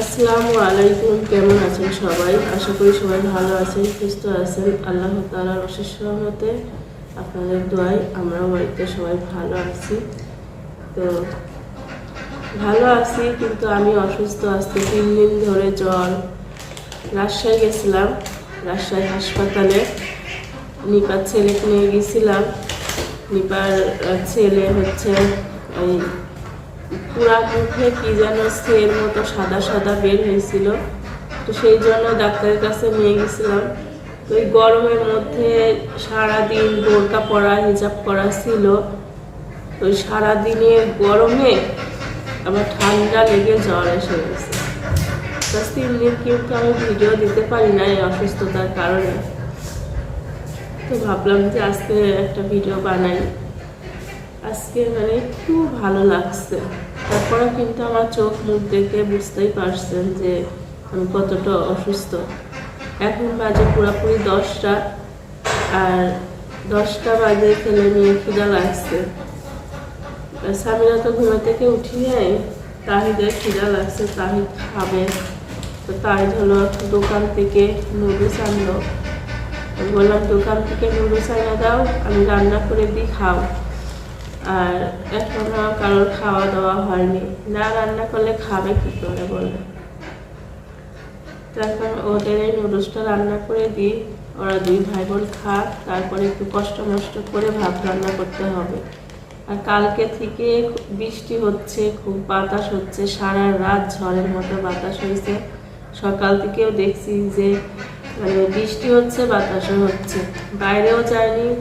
আসসালামু আলাইকুম, কেমন আছেন সবাই? আশা করি সবাই ভালো আছেন, সুস্থ আছেন। আল্লাহ তালার অশেষ রহমতে আপনাদের দোয়ায় আমরাও বাড়িতে সবাই ভালো আছি। তো ভালো আছি, কিন্তু আমি অসুস্থ আজকে। তিন দিন ধরে জ্বর। রাজশাহী গেছিলাম, রাজশাহী হাসপাতালে। নিপার ছেলেকে নিয়ে গেছিলাম। নিপার ছেলে হচ্ছে এই পুরা মুখে কি যেন সের মতো সাদা সাদা বের হয়েছিল। তো সেই জন্য ডাক্তারের কাছে নিয়ে গেছিলাম। তো এই গরমের মধ্যে সারাদিন বোরকা পরা, হিজাব করা ছিল। ওই সারাদিনের গরমে আমার ঠান্ডা লেগে জ্বর এসে গেছে। তিন দিন কিন্তু আমি ভিডিও দিতে পারি না এই অসুস্থতার কারণে। তো ভাবলাম যে আজকে একটা ভিডিও বানাই। আজকে মানে একটু ভালো লাগছে। তারপরে কিন্তু আমার চোখ মুখ দেখে বুঝতেই পারছেন যে আমি কতটা অসুস্থ। এখন বাজে পুরোপুরি দশটা আর দশটা বাজে খেলে নিয়ে খিদা লাগছে। স্বামীরা তো ঘুমে থেকে উঠি উঠিয়ে তাহিদের খিদা লাগছে, তাহিদ খাবে। তো তাহিদ হলো দোকান থেকে নুডলস আনলো। বললাম, দোকান থেকে নুডলস আনা দাও, আমি রান্না করে দিই, খাও। আর এখনও কারোর খাওয়া দাওয়া হয়নি। না রান্না করলে খাবে কি করে বলে? তো এখন ওদের এই নুডলসটা রান্না করে দিই। ওরা দুই ভাই বোন খাক, তারপরে একটু কষ্ট মষ্ট করে ভাত রান্না করতে হবে। আর কালকে থেকে বৃষ্টি হচ্ছে, খুব বাতাস হচ্ছে, সারা রাত ঝড়ের মতো বাতাস হয়েছে। সকাল থেকেও দেখছি যে মানে বৃষ্টি হচ্ছে, বাতাসও হচ্ছে। বাইরেও যায়নি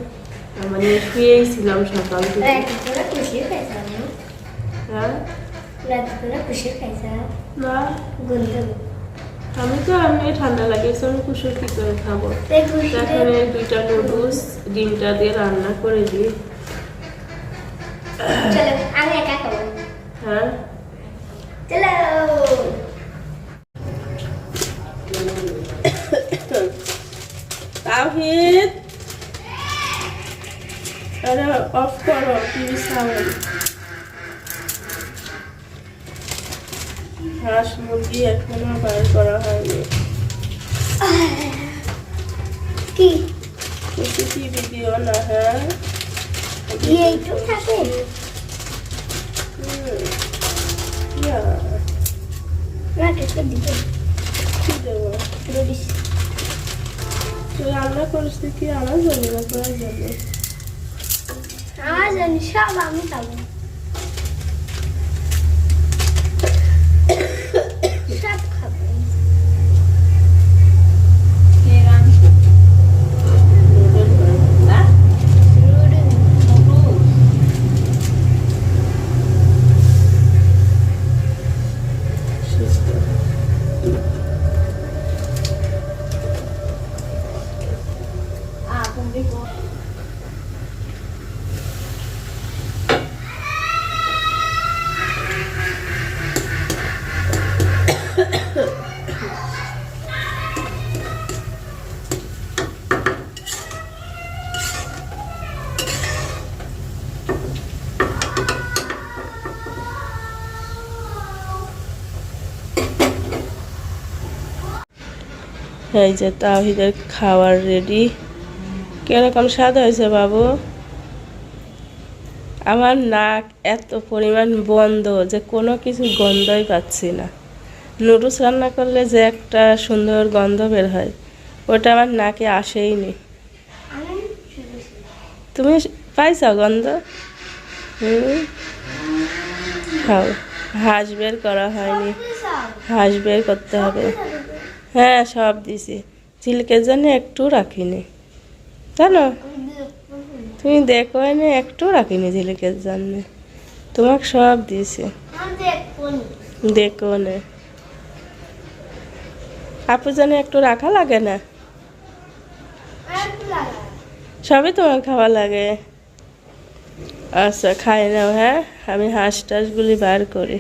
মানে শুয়েই ছিলাম সকাল থেকে না আমি তো এমনি ঠান্ডা লাগিয়েছে আমি কুসুর কি করে খাব এখন দুইটা নুডলস ডিমটা দিয়ে রান্না করে দিই আমি একা খাব হ্যাঁ তাহিদ আরে অফ করো টিভি সাউন্ড হাঁস মুরগি এখনও বাইর করা হয়নি। কি? না হ্যাঁ? কি এইটুক থাকে? হুম। না কেটে দিবে। কি দেবো? রুডিস তুই রান্না করিস কি আমার জন্য না জন্য? আমার জানি সব আমি খাব এই যে তাহিদের খাওয়ার রেডি কীরকম স্বাদ হয়েছে বাবু? আমার নাক এত পরিমাণ বন্ধ যে কোনো কিছু গন্ধই পাচ্ছি না। নুডলস রান্না করলে যে একটা সুন্দর গন্ধ বের হয়, ওটা আমার নাকে আসেই নি। তুমি পাইছ গন্ধ? খাও। হাঁস বের করা হয়নি। হাঁস বের করতে হবে। হ্যাঁ সব দিছি। ঝিলকের জন্য একটু রাখিনি। জানো? তুমি দেখো না একটু রাখিনি ঝিলকের জন্য। তোমাকে সব দিয়েছে দেখো না। আপু জানে একটু রাখা লাগে না? সবই তোমার খাওয়া লাগে। আচ্ছা খাই নাও হ্যাঁ? আমি হাঁস টাসগুলি বার করি।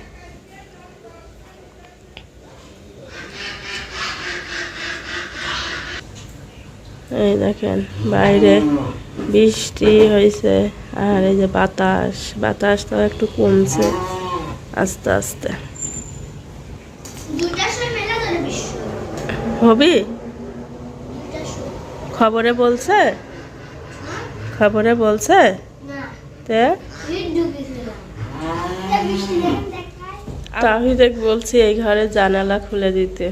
এই দেখেন বাইরে বৃষ্টি হয়েছে আর এই যে বাতাস বাতাস তো একটু কমছে আস্তে আস্তে। হবি? খবরে বলছে? খবরে বলছে? না। তে? ঢুকেছিলাম বৃষ্টি দেখেন দেখায় তাহিদ বলছি এই ঘরে জানালা খুলে দিতে।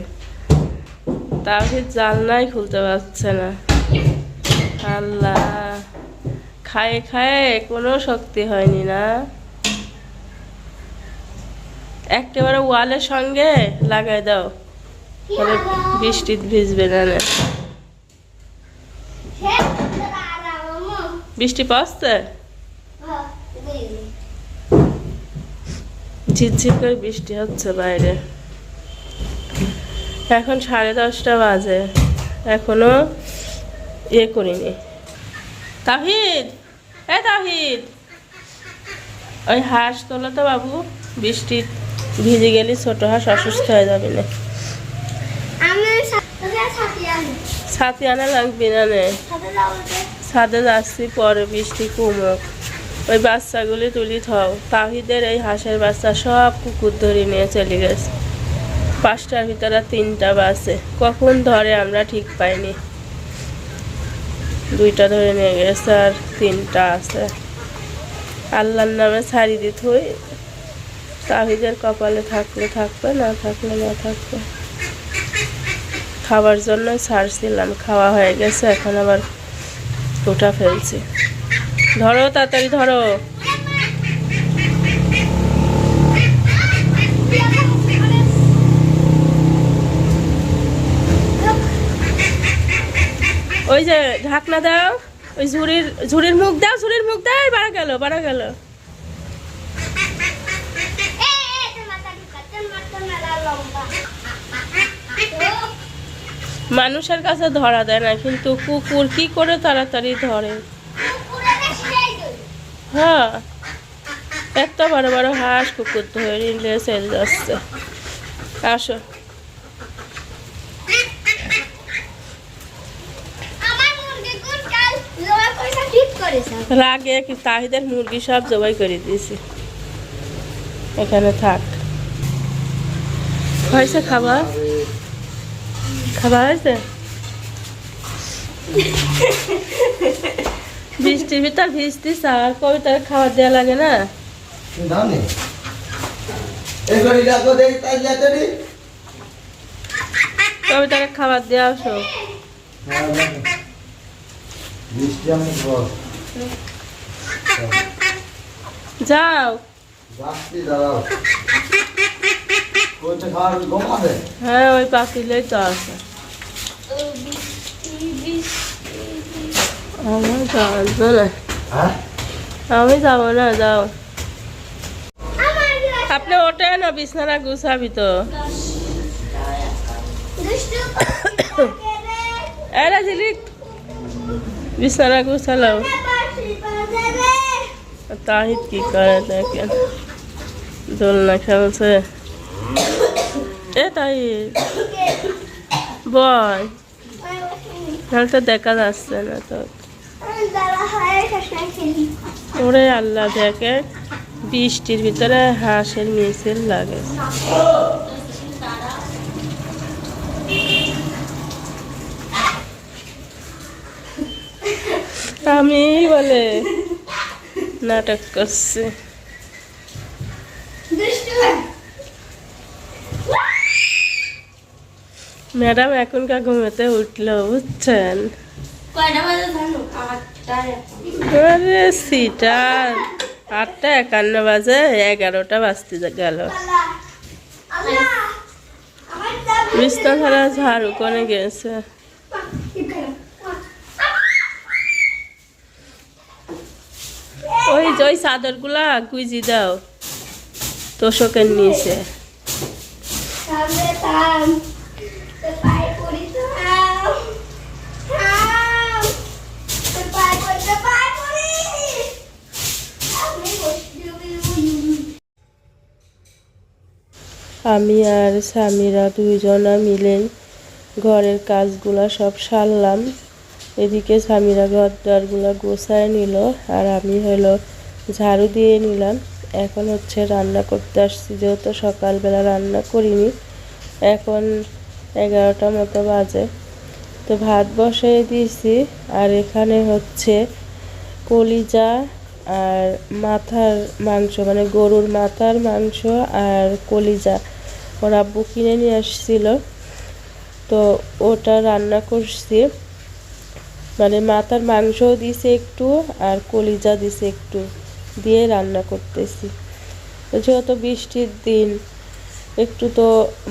তাহিদ জানলাই খুলতে পারছে না। আল্লাহ। খায়ে খায়ে কোনো শক্তি হয়নি না। একেবারে ওয়ালের সঙ্গে লাগাই দাও। তাহলে বৃষ্টি ভিজবে না। বৃষ্টি এই। ঝিরঝির করে বৃষ্টি হচ্ছে বাইরে। এখন সাড়ে দশটা বাজে। এখনও ইয়ে করিনি। তাহিদ এ তাহিদ। ওই হাঁস তোলো তো বাবু বৃষ্টি ভিজে গেলে ছোট হাঁস অসুস্থ হয়ে যাবে না। সাথে আনা। লাগবে না নে। সাথে ছাদে যাচ্ছি পরে বৃষ্টি কমুক। ওই বাচ্চাগুলি তুলি থাও তাহিদের এই হাঁসের বাচ্চা সব কুকুর ধরে নিয়ে চলে গেছে। পাঁচটার ভিতরে তিনটা বাসে কখন ধরে আমরা ঠিক পাইনি। দুইটা ধরে নিয়ে গেছে আর তিনটা আছে। আল্লাহর নামে ছাড়ি দিত হই। তাহিদের কপালে থাকলে থাকবে, না থাকলে না থাকবে। খাবার জন্য ছাড়ছিলাম, খাওয়া হয়ে গেছে, এখন আবার ওটা ফেলছি। ধরো তাড়াতাড়ি, ধরো। ওই যে ঢাকনা দাও, ওই ঝুড়ির ঝুড়ির মুখ দাও, ঝুড়ির মুখ দাও বাড়া গেল বাড়া গেল। মানুষের কাছে ধরা দেয় না, কিন্তু কুকুর কি করে তাড়াতাড়ি ধরে। হ্যাঁ। এত বড় বড় হাঁস কুকুর ধরে নিলে চলে যাচ্ছে। আসো আমার মুরগি কোন কাল জোড়া পয়সা ঠিক করেছে রাগে কি তাহিদের মুরগি সব জবাই করে দিয়েছি। এখানে থাক। হয়েছে খাবার? খাবার হয়েছে? বৃষ্টির ভিতর ভিজতিস আর কবিতার খাবার দেওয়া লাগে না? কবিতার খাবার দেওয়া বল যাও। হ্যাঁ ওই পাখিলেই তো আছে। আমি যাব না হ্যাঁ? আমি যাব না যাও। আপনি ওঠে না বিছানা গুছাবি তো। এরা ঝিলিক বিছানা গুছালো পাখি বাজে রে তাহিদ কি করে দেখেন? দোলনা খেলছে। এ তাহিদ বয় নাহলে তো দেখা যাচ্ছে না তো। ওরে আল্লাহ দেখে বৃষ্টির ভিতরে হাঁসের মিছিল লাগে। আমি বলে। নাটক করছে। ম্যাডাম এখনকার ঘুমেতে উঠল বুঝছেন? আরে সিটার আটটা একান্ন বাজে এগারোটা বাজতে গেল। ছাড়া ঝাড়ু করে গেছে। ওই যে ওই চাদরগুলা গুইজি দাও। তোষকের নিচে। আমি আর স্বামীরা দুইজনা মিলে ঘরের কাজগুলা সব সারলাম। এদিকে স্বামীরা ঘর দ্বারগুলো গোছায় নিল আর আমি হলো ঝাড়ু দিয়ে নিলাম। এখন হচ্ছে রান্না করতে আসছি, যেহেতু সকালবেলা রান্না করিনি। এখন এগারোটা মতো বাজে। তো ভাত বসাই দিয়েছি, আর এখানে হচ্ছে কলিজা আর মাথার মাংস মানে গরুর মাথার মাংস আর কলিজা। ওর আব্বু কিনে নিয়ে আসছিল। তো ওটা রান্না করছি। মানে মাথার মাংসও দিছে একটু আর কলিজা দিছে একটু। দিয়ে রান্না করতেছি। যেহেতু বৃষ্টির দিন, একটু তো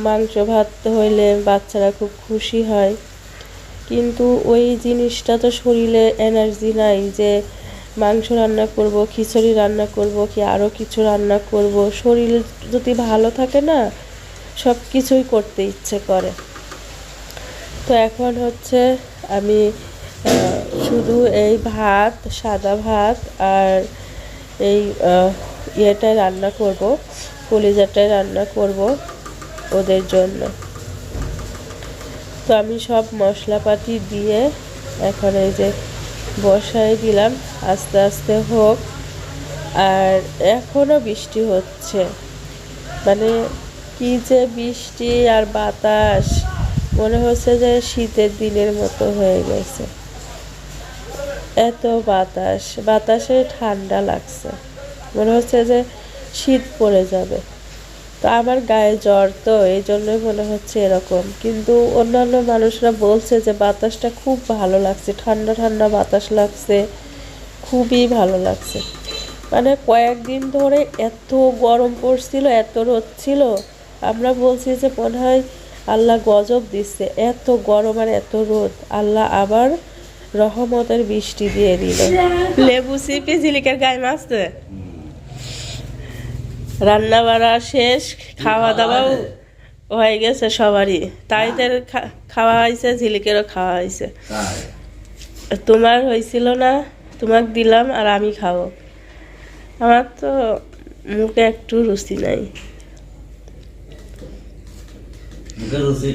মাংস ভাত হইলে বাচ্চারা খুব খুশি হয়। কিন্তু ওই জিনিসটা তো শরীরে এনার্জি নাই যে মাংস রান্না করব, খিচুড়ি রান্না করব কি আরও কিছু রান্না করব। শরীর যদি ভালো থাকে না সব কিছুই করতে ইচ্ছে করে। তো এখন হচ্ছে আমি শুধু এই ভাত, সাদা ভাত আর এই আহ, ইয়েটাই রান্না করব কলিজাটাই রান্না করব ওদের জন্য। তো আমি সব মশলাপাতি দিয়ে এখন এই যে বসাই দিলাম আস্তে আস্তে হোক। আর এখনও বৃষ্টি হচ্ছে। মানে কি যে বৃষ্টি আর বাতাস মনে হচ্ছে যে শীতের দিনের মতো হয়ে গেছে। এত বাতাস, বাতাসে ঠান্ডা লাগছে। মনে হচ্ছে যে শীত পড়ে যাবে। তো আমার গায়ে জ্বর তো, এই জন্যই মনে হচ্ছে এরকম। কিন্তু অন্যান্য মানুষরা বলছে যে বাতাসটা খুব ভালো লাগছে, ঠান্ডা ঠান্ডা বাতাস লাগছে, খুবই ভালো লাগছে। মানে কয়েকদিন ধরে এত গরম পড়ছিল, এত রোদ ছিল, আমরা বলছি যে মনে হয় আল্লাহ গজব দিচ্ছে, এত গরম আর এত রোদ, আল্লাহ আবার রহমতের বৃষ্টি দিয়ে দিল। লেবু সিপি ঝিলিকের গায়ে মাছতে রান্না বাড়া শেষ খাওয়া দাওয়াও হয়ে গেছে সবারই। তাইদের খাওয়া হয়েছে ঝিলিকেরও খাওয়া হয়েছে। তোমার হয়েছিল না তোমাকে দিলাম আর আমি খাব। আমার তো মুখে একটু রুচি নাই। মুখে রুচি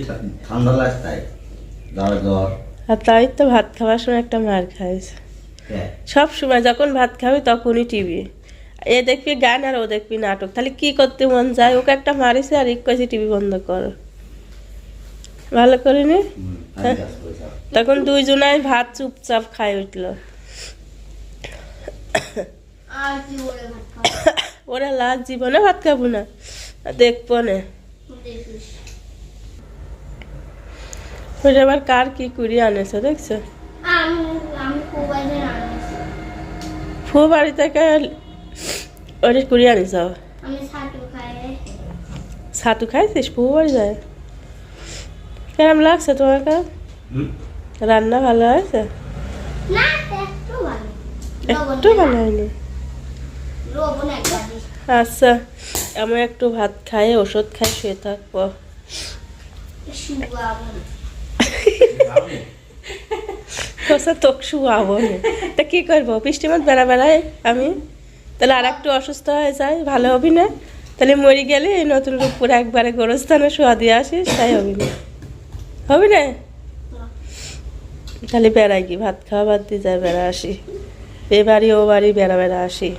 ঠান্ডা জ্বর জ্বর আর তাই তো ভাত খাওয়ার সময় একটা মার খাইছে। হ্যাঁ। সব সময় যখন ভাত খাবি তখনই টিভি। এ দেখবি গান আর ও দেখবি নাটক। তাহলে কি করতে মন যায়? ওকে একটা মারিছে আর এক টিভি বন্ধ কর। ভালো করিনি করে তখন দুইজনাই ভাত চুপচাপ খাই উঠল। ওরা লাস্ট জীবনে ভাত খাব না। দেখব না। ওইটা আবার কার কি কুড়ি আনেছে দেখছ? ফু বাড়ি থেকে ওটা কুড়ি আনিস ছাতু খাইছিস? ফু বাড়ি যায়। কেমন লাগছে তোমাকে রান্না ভালো হয়েছে? একটু ভালো। হয়নি? আচ্ছা আমি একটু ভাত খাই ওষুধ খাই শুয়ে থাকব। শুয়াবো তোক শুয়াবো তা কি করব বৃষ্টি মাঠ বেড়া বেড়াই আমি তাহলে আর একটু অসুস্থ হয়ে যায় ভালো হবি না তাহলে মরি গেলে এই নতুন রূপপুর একবারে গোরস্থানে শোয়া দিয়ে আসিস তাই হবি না হবি না তাহলে বেড়াই কি ভাত খাওয়া বাদ দিয়ে যায় বেড়া আসি এ বাড়ি ও বাড়ি বেড়া বেড়া আসি